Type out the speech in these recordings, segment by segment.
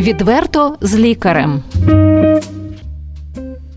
Відверто з лікарем.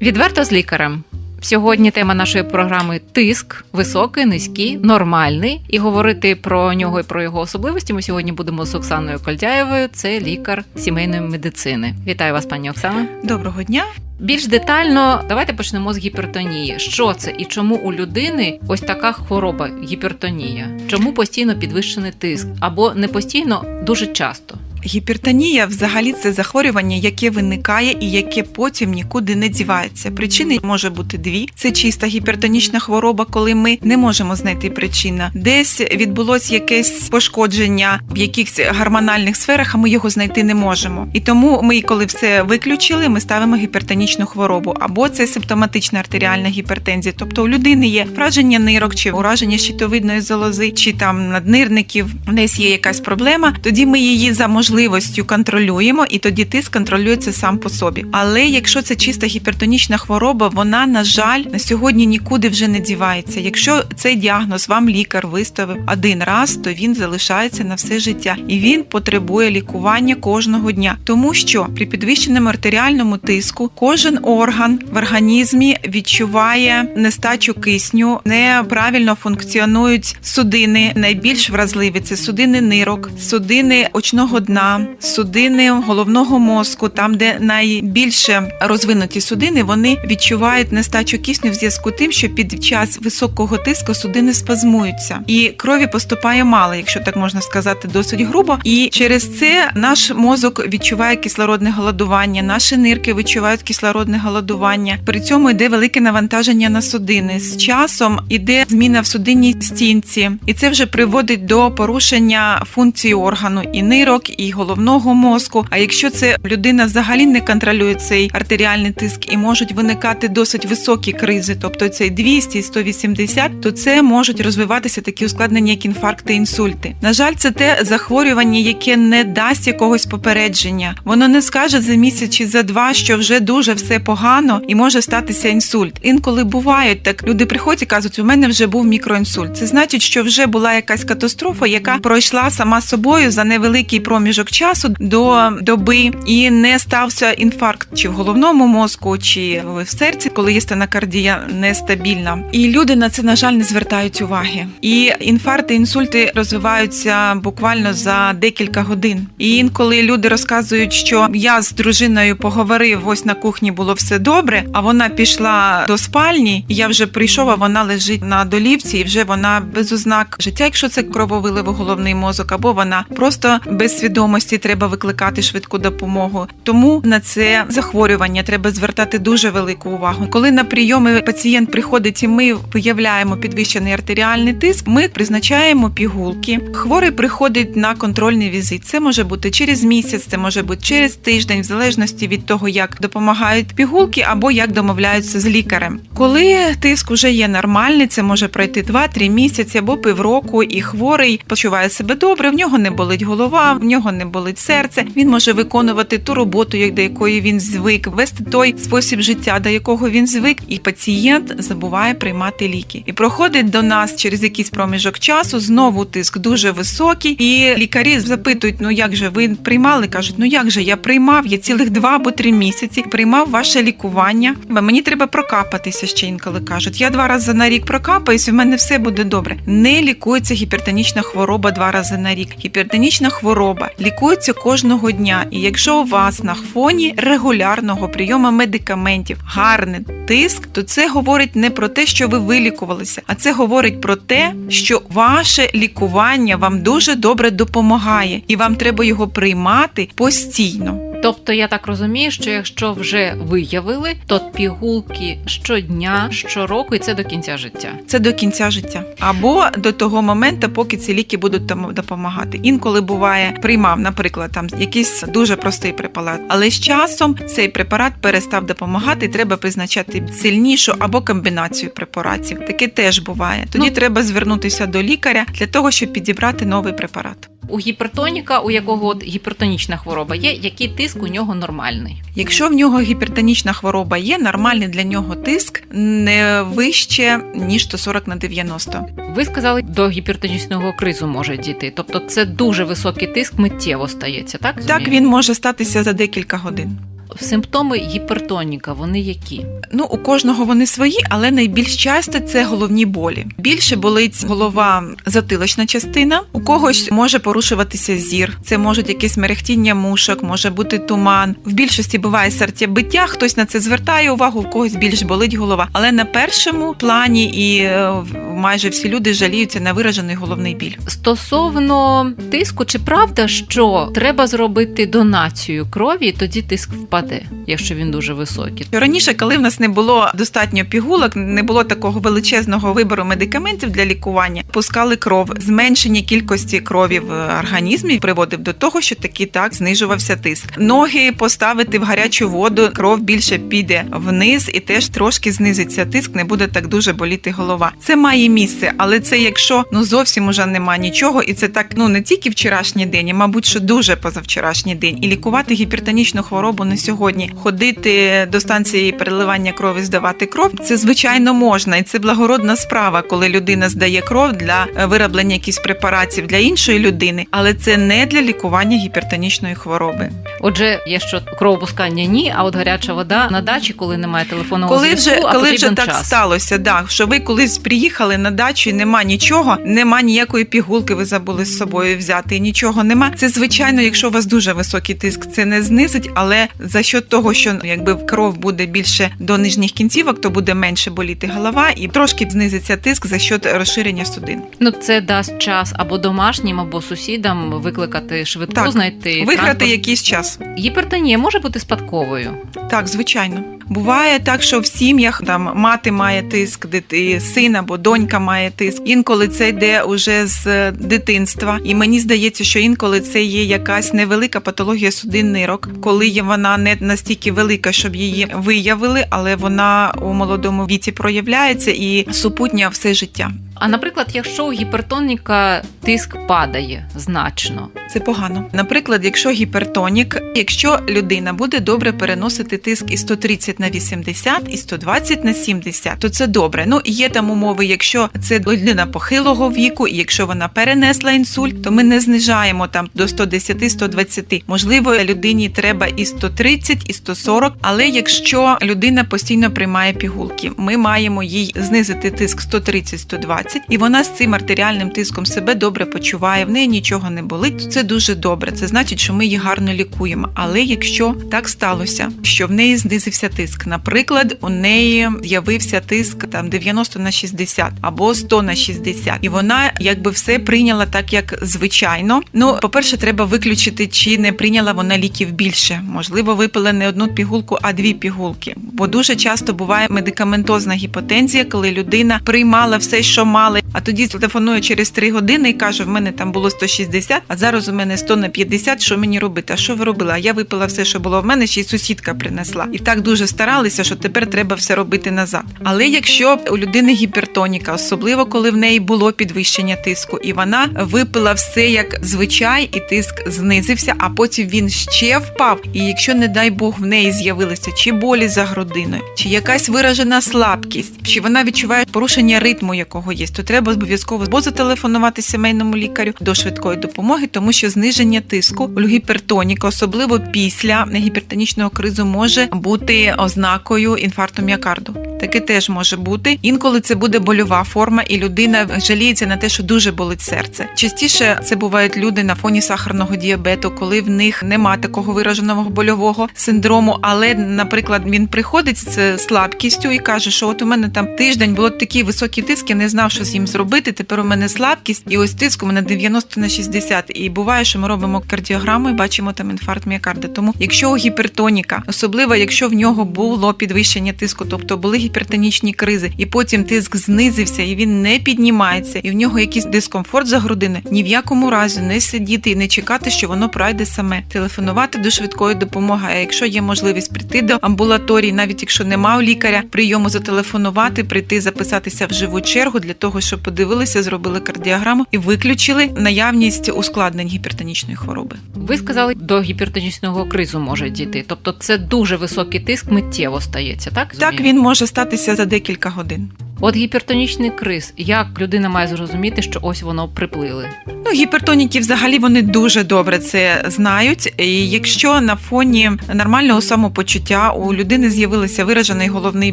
Відверто з лікарем. Сьогодні тема нашої програми тиск, високий, низький, нормальний. І говорити про нього і про його особливості ми сьогодні будемо з Оксаною Кольдяєвою. Це лікар сімейної медицини. Вітаю вас, пані Оксана. Доброго дня. Більш детально давайте почнемо з гіпертонії. Що це і чому у людини ось така хвороба гіпертонія? Чому постійно підвищений тиск або не постійно дуже часто? Гіпертонія взагалі це захворювання, яке виникає і яке потім нікуди не дівається. Причини може бути дві: це чиста гіпертонічна хвороба, коли ми не можемо знайти причину. Десь відбулось якесь пошкодження в якихось гормональних сферах, а ми його знайти не можемо. І тому ми, коли все виключили, ми ставимо гіпертонічну хворобу. Або це симптоматична артеріальна гіпертензія. Тобто у людини є враження нирок, чи ураження щитовидної залози, чи там наднирників, десь є якась проблема. Тоді ми її за можливостю контролюємо, і тоді тиск контролюється сам по собі. Але якщо це чиста гіпертонічна хвороба, вона на жаль на сьогодні нікуди вже не дівається. Якщо цей діагноз вам лікар виставив один раз, то він залишається на все життя і він потребує лікування кожного дня, тому що при підвищеному артеріальному тиску кожен орган в організмі відчуває нестачу кисню, неправильно функціонують судини. Найбільш вразливі це судини нирок, судини очного дна, судини головного мозку, там, де найбільше розвинуті судини, вони відчувають нестачу кисню в зв'язку тим, що під час високого тиску судини спазмуються, і крові поступає мало, якщо так можна сказати, досить грубо. І через це наш мозок відчуває кислородне голодування, наші нирки відчувають кислородне голодування. При цьому йде велике навантаження на судини. З часом іде зміна в судинній стінці, і це вже приводить до порушення функції органу і нирок, і головного мозку. А якщо це людина взагалі не контролює цей артеріальний тиск і можуть виникати досить високі кризи, тобто цей 200 і 180, то це можуть розвиватися такі ускладнення, як інфаркти, інсульти. На жаль, це те захворювання, яке не дасть якогось попередження. Воно не скаже за місяць чи за два, що вже дуже все погано і може статися інсульт. Інколи бувають так. Люди приходять і кажуть, у мене вже був мікроінсульт. Це значить, що вже була якась катастрофа, яка пройшла сама собою за невеликий проміжок часу до доби, і не стався інфаркт чи в головному мозку, чи в серці, коли є стенокардія нестабільна. І люди на це на жаль не звертають уваги. І інфаркти, інсульти розвиваються буквально за декілька годин. І інколи люди розказують, що я з дружиною поговорив, ось на кухні було все добре, а вона пішла до спальні. Я вже прийшов, а вона лежить на долівці, і вже вона без ознак життя, якщо це крововиливо головний мозок, або вона просто без свідомості треба викликати швидку допомогу. Тому на це захворювання треба звертати дуже велику увагу. Коли на прийоми пацієнт приходить і ми виявляємо підвищений артеріальний тиск, ми призначаємо пігулки. Хворий приходить на контрольний візит. Це може бути через місяць, це може бути через тиждень, в залежності від того, як допомагають пігулки або як домовляються з лікарем. Коли тиск уже є нормальний, це може пройти 2-3 місяці або півроку, і хворий почуває себе добре. В нього не болить голова, в нього не болить серце. Він може виконувати ту роботу, до якої він звик, вести той спосіб життя, до якого він звик, і пацієнт забуває приймати ліки. І проходить до нас через якийсь проміжок часу. Знову тиск дуже високий, і лікарі запитують: ну як же ви приймали? кажуть, ну як же я приймав? Я цілих два або три місяці приймав ваше лікування. Мені треба прокапатися ще інколи кажуть. Я два рази на рік прокапаюсь, в мене все буде добре. Не лікується гіпертонічна хвороба два рази на рік. Гіпертонічна хвороба лікується кожного дня. І якщо у вас на фоні регулярного прийому медикаментів гарний тиск, то це говорить не про те, що ви вилікувалися, а це говорить про те, що ваше лікування вам дуже добре допомагає, і вам треба його приймати постійно. Тобто я так розумію, що якщо вже виявили, то пігулки щодня, щороку, і це до кінця життя. Це до кінця життя або до того моменту, поки ці ліки будуть допомагати. Інколи буває, приймав, наприклад, там якийсь дуже простий препарат, але з часом цей препарат перестав допомагати. і Треба призначати сильнішу або комбінацію препаратів. Таке теж буває. Тоді Ну. треба звернутися до лікаря для того, щоб підібрати новий препарат. У гіпертоніка, у якого от гіпертонічна хвороба є, який тиск тиск у нього нормальний. Якщо в нього гіпертонічна хвороба є, нормальний для нього тиск не вище ніж 140 на 90. Ви сказали, до гіпертонічного кризу може дійти. Тобто це дуже високий тиск миттєво стається, так? Так він може статися за декілька годин. Симптоми гіпертоніка, вони які? Ну, у кожного вони свої, але найбільш часто це головні болі. Більше болить голова затилочна частина. У когось може порушуватися зір. Це можуть якесь мерехтіння мушок, може бути туман. В більшості буває серцебиття, хтось на це звертає увагу, у когось більш болить голова. Але на першому плані і е, майже всі люди жаліються на виражений головний біль. Стосовно тиску, чи правда, що треба зробити донацію крові, і тоді тиск впаде, якщо він дуже високий? Раніше, коли в нас не було достатньо пігулок, не було такого величезного вибору медикаментів для лікування, пускали кров. Зменшення кількості крові в організмі приводив до того, що таки так знижувався тиск. Ноги поставити в гарячу воду, кров більше піде вниз і теж трошки знизиться тиск, не буде так дуже боліти голова. Це має місце, але це якщо ну зовсім уже нема нічого, і це так ну не тільки вчорашній день, а мабуть, що дуже позавчорашній день. І лікувати гіпертонічну хворобу на сьогодні, ходити до станції переливання крові, здавати кров. Це звичайно можна, і це благородна справа, коли людина здає кров для е, вироблення якихось препаратів для іншої людини, але це не для лікування гіпертонічної хвороби. Отже, є що кровопускання ні, а от гаряча вода на дачі, коли немає телефонного Коли вже а коли вже так час. сталося, да, що ви колись приїхали на дачу і нема нічого, нема ніякої пігулки, ви забули з собою взяти, і нічого нема. Це звичайно, якщо у вас дуже високий тиск, це не знизить, але за счет того, що ну, якби кров буде більше до нижніх кінцівок, то буде менше боліти голова і трошки знизиться тиск за счет розширення судин. Ну це дасть час або домашнім, або сусідам викликати швидку, Так. знайти Виграти транспорт. якийсь час. Гіпертонія може бути спадковою. Так, звичайно. Буває так, що в сім'ях там мати має тиск, дити, син або донька має тиск. Інколи це йде уже з е, дитинства. І мені здається, що інколи це є якась невелика патологія судин нирок, коли вона не настільки велика, щоб її виявили, але вона у молодому віці проявляється і супутня все життя. А наприклад, якщо у гіпертоніка тиск падає значно, Це погано. Наприклад, якщо гіпертонік, якщо людина буде добре переносити тиск із 130 на 80 і 120 на 70, то це добре. Ну і є там умови, якщо це людина похилого віку, і якщо вона перенесла інсульт, то ми не знижаємо там до 110-120. Можливо, людині треба і 130, і 140, але якщо людина постійно приймає пігулки, ми маємо їй знизити тиск 130-120, і вона з цим артеріальним тиском себе добре почуває, в неї нічого не болить. то Це дуже добре. Це значить, що ми її гарно лікуємо. Але якщо так сталося, що в неї знизився тиск, наприклад, у неї з'явився тиск там 90 на 60 або 100 на 60, і вона якби все прийняла так, як звичайно. Ну, по-перше, треба виключити, чи не прийняла вона ліків більше. Можливо, випила не одну пігулку, а дві пігулки. Бо дуже часто буває медикаментозна гіпотензія, коли людина приймала все, що мала, а тоді телефонує через 3 години і каже: в мене там було 160, а зараз у мене 100 на 50, Що мені робити? А що ви робили? А я випила все, що було в мене, ще й сусідка принесла. І так дуже старалися, що тепер треба все робити назад. Але якщо у людини гіпертоніка, особливо коли в неї було підвищення тиску, і вона випила все як звичай, і тиск знизився, а потім він ще впав. І якщо, не дай Бог, в неї з'явилися чи болі за грудиною, чи якась виражена слабкість, чи вона відчуває порушення ритму, якого є, то треба обов'язково або зателефонувати сімейному лікарю до швидкої допомоги, тому що зниження тиску у гіпертоніка, особливо після гіпертонічного кризу, може бути ознакою інфаркту міокарду. Таке теж може бути. Інколи це буде больова форма, і людина жаліється на те, що дуже болить серце. Частіше це бувають люди на фоні сахарного діабету, коли в них нема такого вираженого больового синдрому. Але, наприклад, він приходить з слабкістю і каже, що от у мене там тиждень було такий високий тиск, я не знав, що з їм зробити. Тепер у мене слабкість, і ось тиск у мене 90 на 60. І буває, що ми робимо кардіограму і бачимо там інфаркт міокарда. Тому, якщо у гіпертоніка, особливо якщо в нього було підвищення тиску, тобто були гіпертонічні кризи, і потім тиск знизився, і він не піднімається, і в нього якийсь дискомфорт за грудиною, ні в якому разі не сидіти і не чекати, що воно пройде саме. Телефонувати до швидкої допомоги. А якщо є можливість прийти до амбулаторії, навіть якщо немає лікаря, прийому зателефонувати, прийти записатися в живу чергу для того, щоб що подивилися, зробили кардіограму і виключили наявність ускладнень гіпертонічної хвороби. Ви сказали, до гіпертонічного кризу може дійти. Тобто це дуже високий тиск миттєво стається, так? Так він може статися за декілька годин. От гіпертонічний криз. Як людина має зрозуміти, що ось воно приплили? Ну, гіпертоніки взагалі вони дуже добре це знають. І якщо на фоні нормального самопочуття у людини з'явилися виражений головний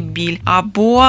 біль, або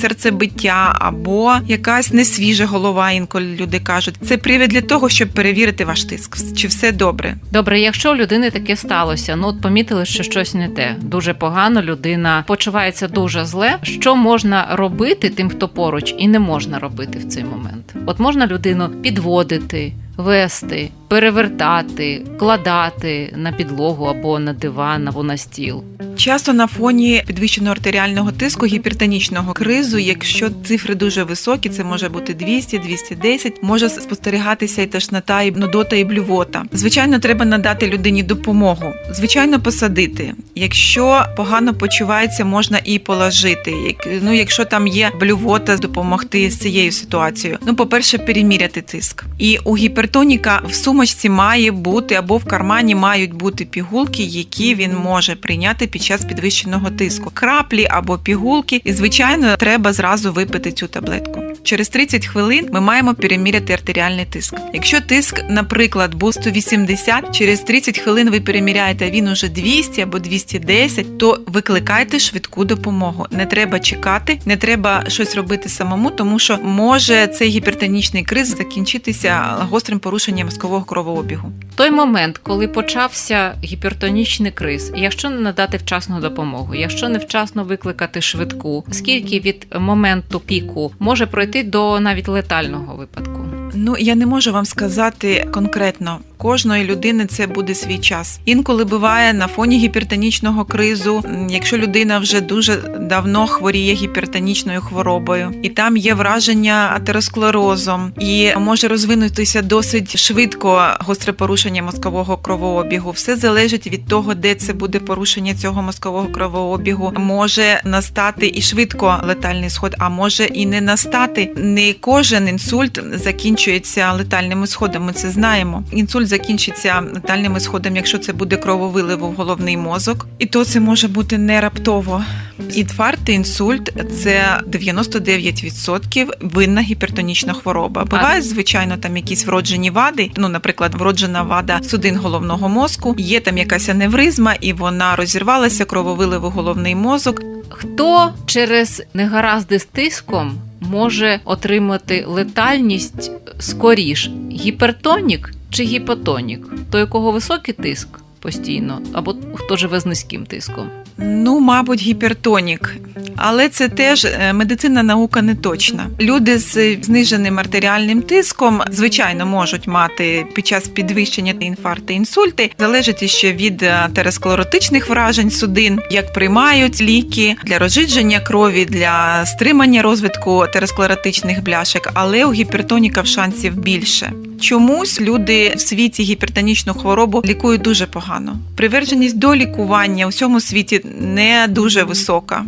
серцебиття, або якась несвіжа голова, інколи люди кажуть, це привід для того, щоб перевірити ваш тиск, чи все добре. Добре, якщо у людини таке сталося, ну от помітили, що щось не те, дуже погано, людина почувається дуже зле. Що можна робити тим, хто поруч, і не можна робити в цей момент? От можна людину підводити, вести, перевертати, кладати на підлогу або на диван, або на стіл. Часто на фоні підвищеного артеріального тиску, гіпертонічного кризу, якщо цифри дуже високі, це може бути 200, 210, може спостерігатися і тошнота, і нудота, і блювота. Звичайно, треба надати людині допомогу. Звичайно, посадити. Якщо погано почувається, можна і положити. Ну, якщо там є блювота, допомогти з цією ситуацією. Ну, по-перше, переміряти тиск. І у гіпертоніка в сумочці має бути або в кармані мають бути пігулки, які він може прийняти під час підвищеного тиску. Краплі або пігулки, і звичайно, треба зразу випити цю таблетку. Через 30 хвилин ми маємо переміряти артеріальний тиск. Якщо тиск, наприклад, був 180, через 30 хвилин ви переміряєте, а він уже 200 або 210, то викликайте швидку допомогу. Не треба чекати, не треба щось робити самому, тому що може цей гіпертонічний криз закінчитися гострим порушенням мозкового кровообігу. той момент, коли почався гіпертонічний криз, якщо не надати вчасну допомогу, якщо не вчасно викликати швидку, скільки від моменту піку може пройти до навіть летального випадку? Ну я не можу вам сказати конкретно. Кожної людини це буде свій час. Інколи буває на фоні гіпертонічного кризу, якщо людина вже дуже давно хворіє гіпертонічною хворобою, і там є враження атеросклерозом, і може розвинутися досить швидко гостре порушення мозкового кровообігу. Все залежить від того, де це буде порушення цього мозкового кровообігу. Може настати і швидко летальний сход, а може і не настати. Не кожен інсульт закінчується летальними сходами. Це знаємо. Інсульт закінчиться летальними сходами, якщо це буде крововилив в головний мозок, і то це може бути не раптово. Інфаркт інсульт це 99% винна гіпертонічна хвороба. Бувають, звичайно, там якісь вроджені вади. Ну, наприклад, вроджена вада судин головного мозку. Є там якась аневризма, і вона розірвалася, крововилив у головний мозок. Хто через негаразди з тиском може отримати летальність скоріш? Гіпертонік чи гіпотонік? Той, у кого високий тиск постійно, або хто живе з низьким тиском? Ну, мабуть, гіпертонік. Але це теж е, медицина наука не точна. Люди з зниженим артеріальним тиском, звичайно, можуть мати під час підвищення інфаркти, інсульти. Залежить ще від е, атеросклеротичних вражень судин, як приймають ліки для розжидження крові, для стримання розвитку атеросклеротичних бляшек, але у гіпертоніків шансів більше. Чомусь люди в світі гіпертонічну хворобу лікують дуже погано. Приверженість до лікування у всьому світі не дуже висока.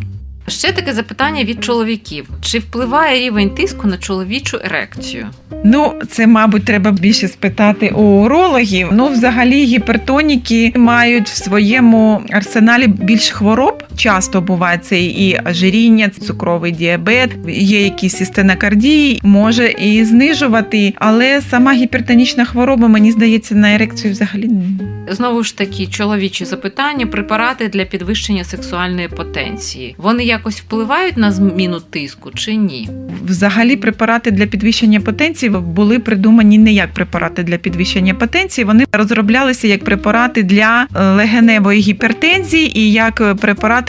Ще таке запитання від чоловіків: чи впливає рівень тиску на чоловічу ерекцію? Ну, це, мабуть, треба більше спитати у урологів. Ну, взагалі, гіпертоніки мають в своєму арсеналі більш хвороб. Часто буває це і ожиріння, цукровий діабет, є якісь і стенокардії, може і знижувати. Але сама гіпертонічна хвороба, мені здається, на ерекцію взагалі. Знову ж таки, чоловічі запитання: препарати для підвищення сексуальної потенції. Вони якось впливають на зміну тиску чи ні? Взагалі, препарати для підвищення потенції були придумані не як препарати для підвищення потенції. Вони розроблялися як препарати для е, легеневої гіпертензії і як е,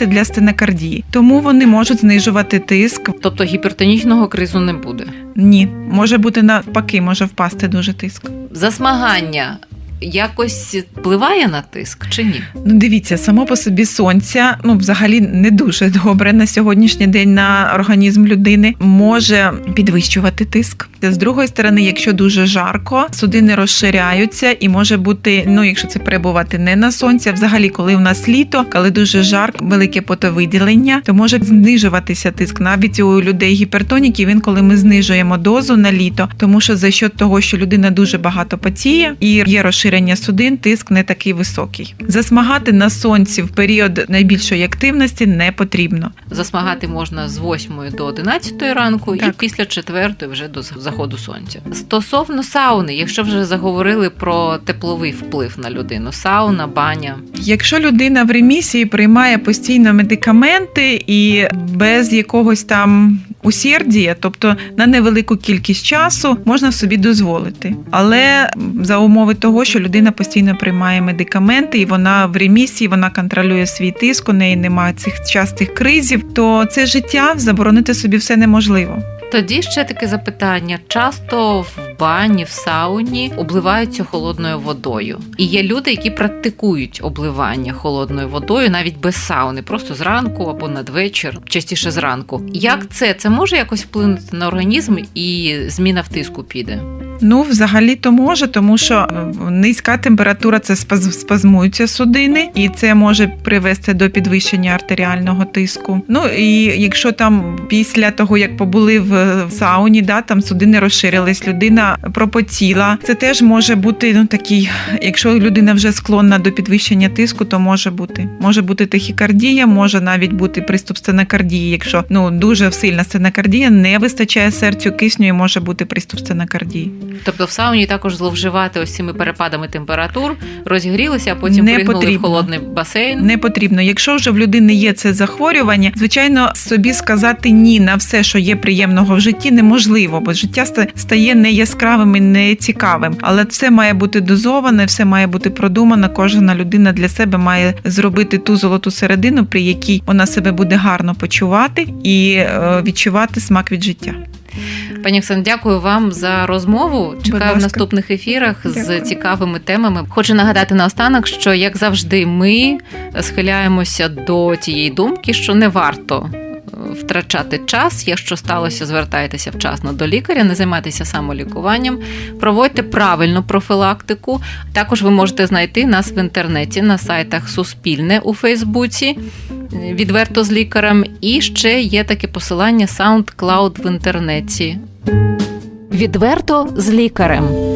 препарати для стенокардії. Тому вони можуть знижувати тиск. Тобто гіпертонічного кризу не буде. Ні, може бути навпаки, може впасти дуже тиск. Засмагання якось впливає на тиск чи ні? Ну, дивіться, само по собі сонця, ну взагалі не дуже добре на сьогоднішній день на організм людини може підвищувати тиск. З другої сторони, якщо дуже жарко, судини розширяються і може бути, ну якщо це перебувати не на сонці, а взагалі, коли у нас літо, коли дуже жарко, велике потовиділення, то може знижуватися тиск. Навіть у людей гіпертоніків він, коли ми знижуємо дозу на літо, тому що за счет того, що людина дуже багато потіє і є розширення судин, тиск не такий високий. Засмагати на сонці в період найбільшої активності не потрібно. Засмагати можна з 8 до 11 ранку і після 4 вже до заходу сонця. Стосовно сауни, якщо вже заговорили про тепловий вплив на людину, сауна, баня. Якщо людина в ремісії приймає постійно медикаменти і без якогось там усердія, тобто на невелику кількість часу, можна собі дозволити. Але за умови того, що людина постійно приймає медикаменти, і вона в ремісії, вона контролює свій тиск, у неї немає цих частих кризів, то це життя заборонити собі все неможливо. Тоді ще таке запитання: часто в бані, в сауні обливаються холодною водою. І є люди, які практикують обливання холодною водою навіть без сауни, просто зранку або надвечір, частіше зранку. Як це? Це може якось вплинути на організм і зміна в тиску піде? Ну, взагалі то може, тому що е, низька температура це спаз- спазмуються судини, і це може привести до підвищення артеріального тиску. Ну і якщо там після того, як побули в е, сауні, да, там судини розширились, людина пропотіла. Це теж може бути ну такий, якщо людина вже склонна до підвищення тиску, то може бути. Може бути тахікардія, може навіть бути приступ стенокардії. Якщо ну дуже сильна стенокардія, не вистачає серцю кисню, і може бути приступ стенокардії. Тобто в сауні також зловживати ось цими перепадами температур, розігрілися, а потім Не пригнули в холодний басейн. Не потрібно. Якщо вже в людини є це захворювання, звичайно, собі сказати ні на все, що є приємного в житті, неможливо, бо життя стає не яскравим і не цікавим. Але все має бути дозоване, все має бути продумано. Кожна людина для себе має зробити ту золоту середину, при якій вона себе буде гарно почувати і е, відчувати смак від життя. Пані Оксан, дякую вам за розмову. Чекаю в наступних ефірах з цікавими темами. Хочу нагадати наостанок, що як завжди, ми схиляємося до тієї думки, що не варто. Втрачати час, якщо сталося, звертайтеся вчасно до лікаря, не займайтеся самолікуванням, проводьте правильну профілактику. Також ви можете знайти нас в інтернеті на сайтах Суспільне у Фейсбуці, відверто з лікарем. І ще є таке посилання SoundCloud в інтернеті. Відверто з лікарем.